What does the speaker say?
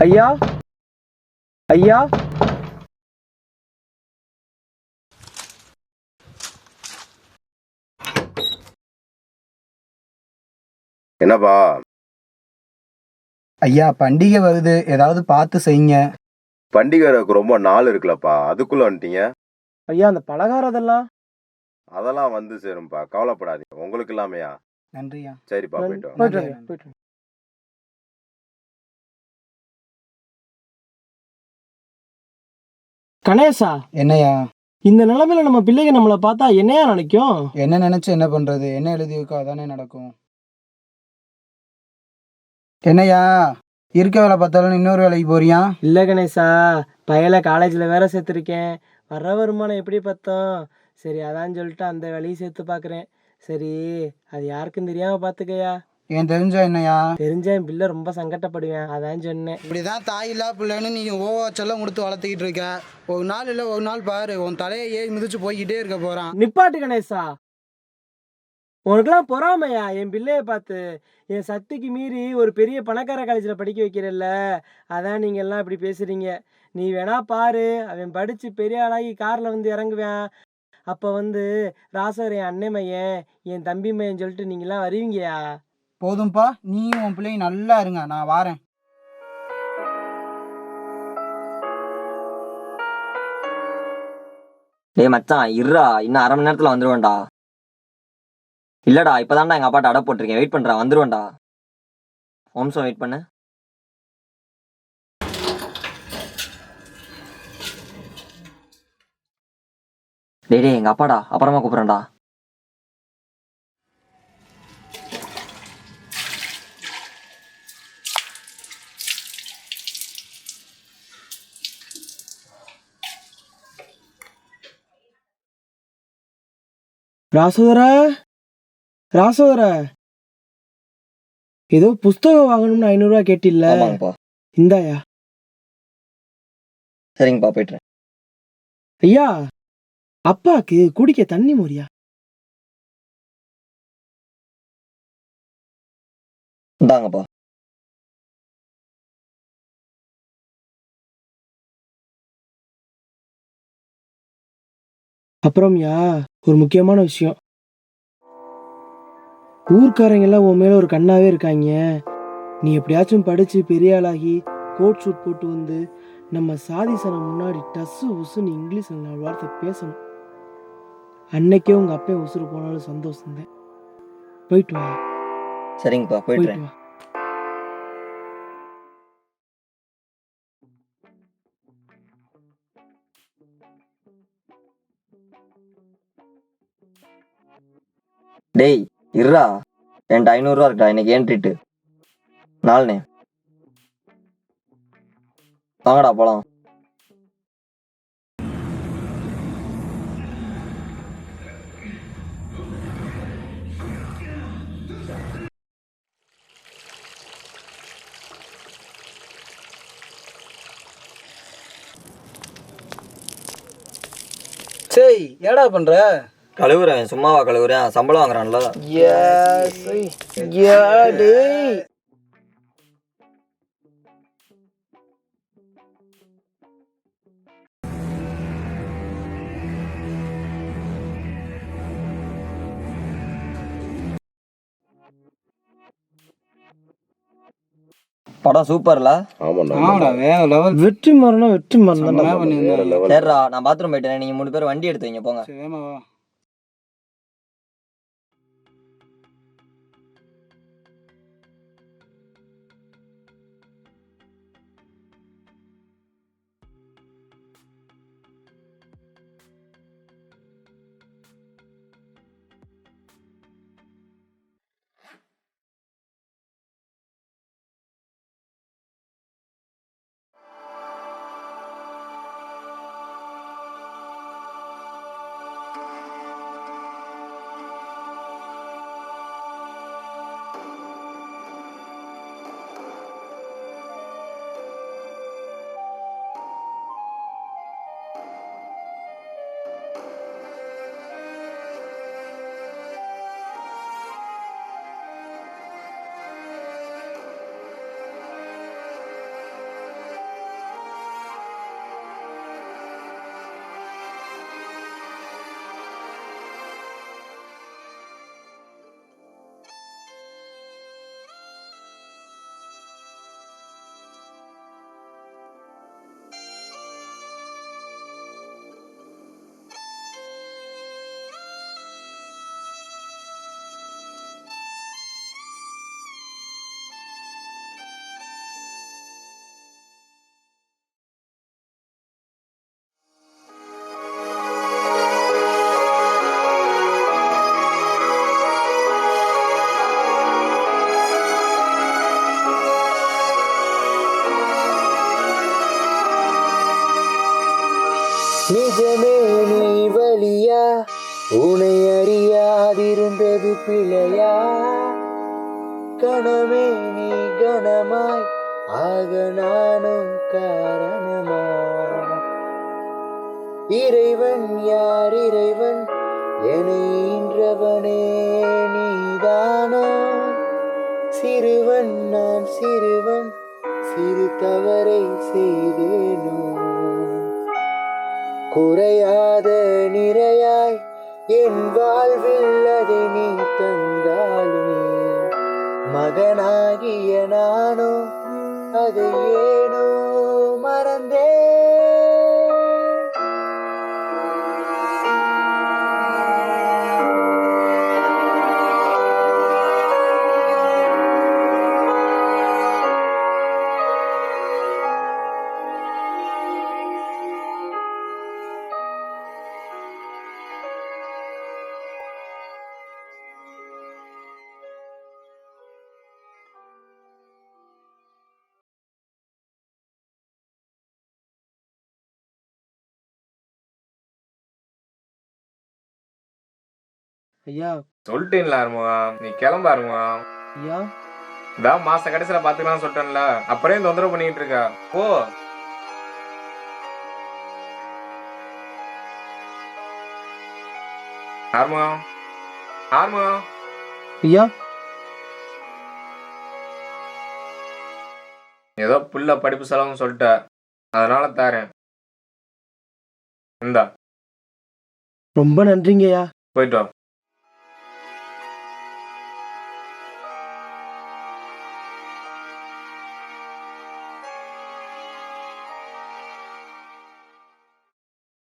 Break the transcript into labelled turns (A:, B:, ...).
A: ஐயா? ஐயா?
B: என்னப்பா?
C: ஐயா பண்டிகை வருது. ஏதாவது பார்த்து செய்யுங்க.
B: பண்டிகை வரக்கு ரொம்ப நாள் இருக்குல்லப்பா. அதுக்குள்ள வந்துட்டீங்க?
A: ஐயா அந்த பலகாரம் அதெல்லாம்?
B: அதெல்லாம் வந்து சேரும்ப்பா கவலைப்படாதீங்க. உங்களுக்கு இல்லாமையா?
C: நன்றியா?
B: சரிப்பா போயிட்டு வாங்க.
A: போயிட்டு வாங்க, போயிட்டு வாங்க. கணேசா
C: என்னையா?
A: இந்த நிலைமையில நம்ம பிள்ளைங்க நம்மளை பார்த்தா என்னையா நினைக்கும்?
C: என்ன நினைச்சு என்ன பண்றது? என்ன எழுதி இருக்கோ அதானே நடக்கும். என்னையா இருக்க வேலை பார்த்தாலும் இன்னொரு வேலைக்கு போறியா?
A: இல்ல கணேசா பையலை காலேஜ்ல வேற சேர்த்திருக்கேன். வர்ற வருமானம் எப்படி பார்த்தோம்? சரி அதான் சொல்லிட்டு அந்த வேலையும் சேர்த்து பார்க்கறேன். சரி அது யாருக்கும் தெரியாம பாத்துக்கயா
C: ஏன் தெரிஞ்சா என்னையா?
A: தெரிஞ்ச என் பிள்ளை ரொம்ப சங்கட்டப்படுவேன். அதான் சொன்னேன்.
C: இப்படிதான் தாய் இல்லா பிள்ளைன்னு நீ ஓவா செல்லம் கொடுத்து வளர்த்துக்கிட்டு இருக்க. ஒரு நாள் இல்லை ஒரு நாள் பாரு உன் தலையை ஏறி மிதிச்சு போய்கிட்டே இருக்க போறான்.
A: நிப்பாட்டு கணேசா. உனக்கெல்லாம் பொறாமையா? என் பிள்ளைய பார்த்து. என் சக்திக்கு மீறி ஒரு பெரிய பணக்கார காலேஜில் படிக்க வைக்கிறல்ல அதான் நீங்க எல்லாம் இப்படி பேசுறீங்க. நீ வேணா பாரு. அவன் படிச்சு பெரிய ஆளாகி கார்ல வந்து இறங்குவேன். அப்ப வந்து ராசர் என் அண்ணன் மையன் என் தம்பி மையன் சொல்லிட்டு நீங்களாம் வருவீங்கயா?
C: போதும்ப்பா நீயும் உன் பிள்ளையும் நல்லா இருங்க நான் வாரேன்.
D: டேய் மச்சான் இருடா இன்னும் அரை மணி நேரத்தில் வந்துடுவேன்டா இல்லடா இப்போதான்டா எங்கள் அப்பாட்ட அடை போட்டிருக்கேன். வெயிட் பண்ணுறேன் வந்துருவேன்டா. ஒரு வெயிட் பண்ணு. டேய் டேய் எங்கள் அப்பாடா அப்புறமா கூப்பிட்றேன்டா.
A: ராசோதர? ராசோதர? ஏதோ புஸ்தகம் வாங்கணும்னு ஐநூறுரூவா கேட்டில்ல.
D: ஆமாங்கப்பா.
A: இந்தாயா.
D: சரிங்கப்பா போயிட்டுறேன்.
A: ஐயா அப்பாக்கு குடிக்க தண்ணி மோரியா
D: இந்தாங்கப்பா.
A: அப்புறம்யா ஒரு முக்கியமான விஷயம். ஊர்க்காரங்க எல்லாம் உன் மேல ஒரு கண்ணாவே இருக்காங்க. நீ எப்படியாச்சும் படிச்சு பெரிய ஆளாகி கோட் ஷூட் போட்டு வந்து நம்ம சாதி சனம் முன்னாடி டஸ்ஸு உசுன்னு இங்கிலீஷில் நாலு வார்த்தை பேசணும். அன்னைக்கே உங்க அப்பா உசுறு போனாலும் சந்தோஷம் தான் போயிட்டு வா.
D: சரிங்கப்பா
A: போயிட்டு வா.
D: டேய் இருடா. என்கிட்ட ஐநூறுரூவா இருக்கா இன்னைக்கு ஏன் ட்ரீட்டு நாலுண்ணே வாங்கடா போலாம்.
C: சரி ஏடா பண்ற?
D: கழுவுறேன் சும்மாவா கழுவுறேன். சம்பளம் வாங்குறான்ல. படம் சூப்பர்ல.
A: வெற்றி மரணம் வெற்றி மரணம்
D: நான் பாத்ரூம் போயிட்டேன் நீங்க மூணு பேர் வண்டி எடுத்து வைங்க போங்க.
E: நிஜமே நீ வழியா? உனை அறியாதிருந்தது பிழையா? கணமே நீ கணமாய் ஆக நானும் காரணமா? இறைவன் யார் இறைவன்? என்னை நீதானா? சிறுவன் நான் சிறுவன் சிறு தவறை செய்தேனோ? குறையாத நிறையாய் என் வாழ்வில் அதை நீ தந்தாலுமே. மகனாகிய நானோ அதை ஏனோ மறந்தே
A: ஐயா.
F: சொல்லிட்டேன்ல அருமுகம் நீ கிளம்ப அருமுகம்
A: ஐயா.
F: இதான் மாச கடைசியில பாத்துக்கலாம்னு சொல்லிட்டேன்ல. அப்புறம் தொந்தரவு பண்ணிட்டு இருக்க? போ. ஆர்முகம் ஆர்முகம்
A: ஐயா.
F: ஏதோ புள்ள படிப்பு செலவுன்னு சொல்லிட்ட. அதனால தாரேன். இந்தா.
A: ரொம்ப நன்றிங்கய்யா.
F: போயிட்டு வா.